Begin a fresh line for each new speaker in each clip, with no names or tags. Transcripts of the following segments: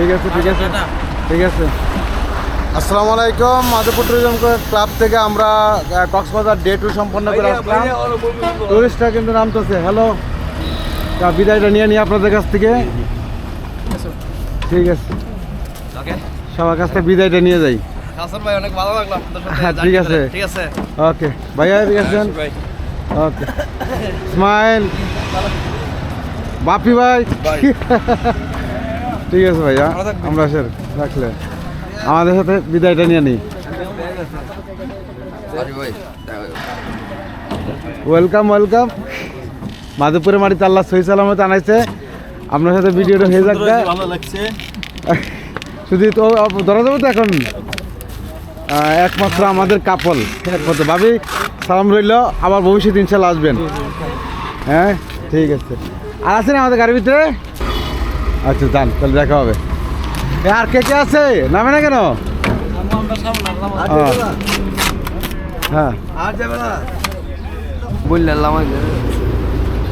ঠিক আছে ঠিক আছে। ঠিক আছে। আসসালামু আলাইকুম মাধবপুর ট্যুরিজম ক্লাব থেকে আমরা কক্সবাজার ডে টু সম্পন্ন করে আসলাম। টুরিস্টরা কিন্তু নামতেছে। হ্যালো তা বিদায়টা নিয়ে নিই আপনাদের কাছ থেকে। ঠিক আছে। সবার কাছ থেকে বিদায়টা নিয়ে যাই।
ভাই অনেক ভালো লাগল আপনাদের সাথে
হ্যাঁ, ঠিক আছে।
ঠিক আছে।
ওকে ভাইয়া ঠিক ওকে স্মাইল বাপি ভাই। ঠিক আছে ভাইয়া আমরা স্যার রাখলে। আমাদের সাথে বিদায়টা নিয়ে নিই ওয়েলকাম ওয়েলকাম মাধবপুরে মাটিতে আল্লাহ সহি সালামত আনাইছে। আপনার সাথে ভিডিওটা হয়ে যাক
ভালো লাগছে।
শুধু তো ধরা যাবে তো এখন? একমাত্র আমাদের কাপল। একমাত্র। ভাবি সালাম রইল আবার ভবিষ্যৎ ইনশাল্লাহ আসবেন। হ্যাঁ ঠিক আছে। আর আছেন আমাদের গাড়ির ভিতরে। আচ্ছা যান তাহলে দেখা হবে। আর কে কে আছে? নামে না কেন? ও, হ্যাঁ।
বললাম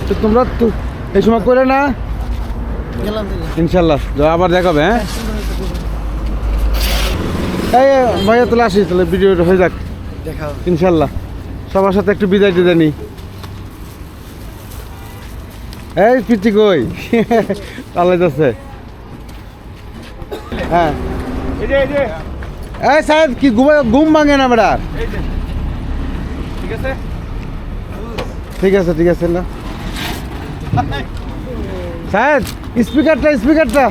তো তোমরা তো এই সময় করে না? ইনশাল্লাহ যা আবার দেখাবে হ্যাঁ? এই ভাইয়া তাহলে আসি তাহলে ভিডিওটা হয়ে যাক। ইনশাল্লাহ। সবার সাথে একটু বিদায় টিদায় নিই এই পিচি কই? পালাই যাচ্ছে হ্যাঁ। এই সাহেব, কি ঘুম ভাঙে না বেড়ার
ঠিক আছে
ঠিক আছে, না। সাহেব, স্পিকারটা স্পিকারটা।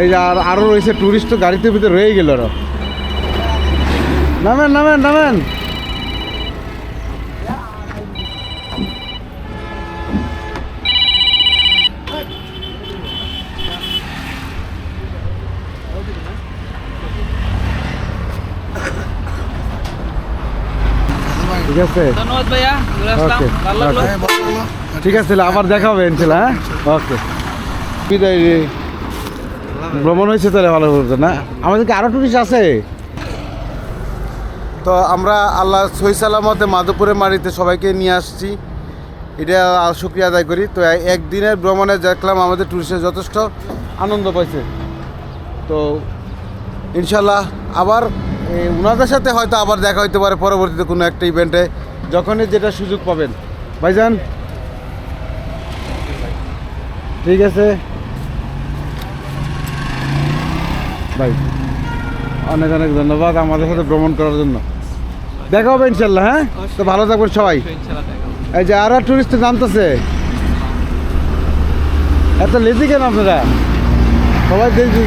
এই যে আর আরও রয়েছে টুরিস্ট তো গাড়িতে ভিতরে রয়ে গেল নামেন নামেন নামেন। ঠিক আছে?
ধন্যবাদ ভাইয়া.
ঠিক আছে আবার দেখা হবে ইনশাল্লাহ হ্যাঁ? ওকে বিদায় রে। ভ্রমণ হয়েছে তাহলে ভালো বলতো না? আমাদের কি আরও টুরিস্ট আছে? তো আমরা আল্লাহ সহি সালামতে মাধবপুরের মাটিতে সবাইকে নিয়ে আসছি। এটা শুক্রিয়া আদায় করি। তো একদিনের ভ্রমণে দেখলাম আমাদের টুরিস্টের যথেষ্ট আনন্দ পাইছে। তো ইনশাল্লাহ আবার ওনাদের সাথে হয়তো আবার দেখা হইতে পারে পরবর্তীতে কোনো একটা ইভেন্টে যখনই যেটা সুযোগ পাবেন। ভাইজান? ঠিক আছে। ভাই অনেক অনেক ধন্যবাদ আমাদের সাথে ভ্রমণ করার জন্য। দেখা হবে ইনশাল্লাহ হ্যাঁ? তো ভালো থাকবেন সবাই।
দেখা।
এই যে আরও টুরিস্ট জানতেছে এত লেজি কেন আপনারা? সবাই দেখছি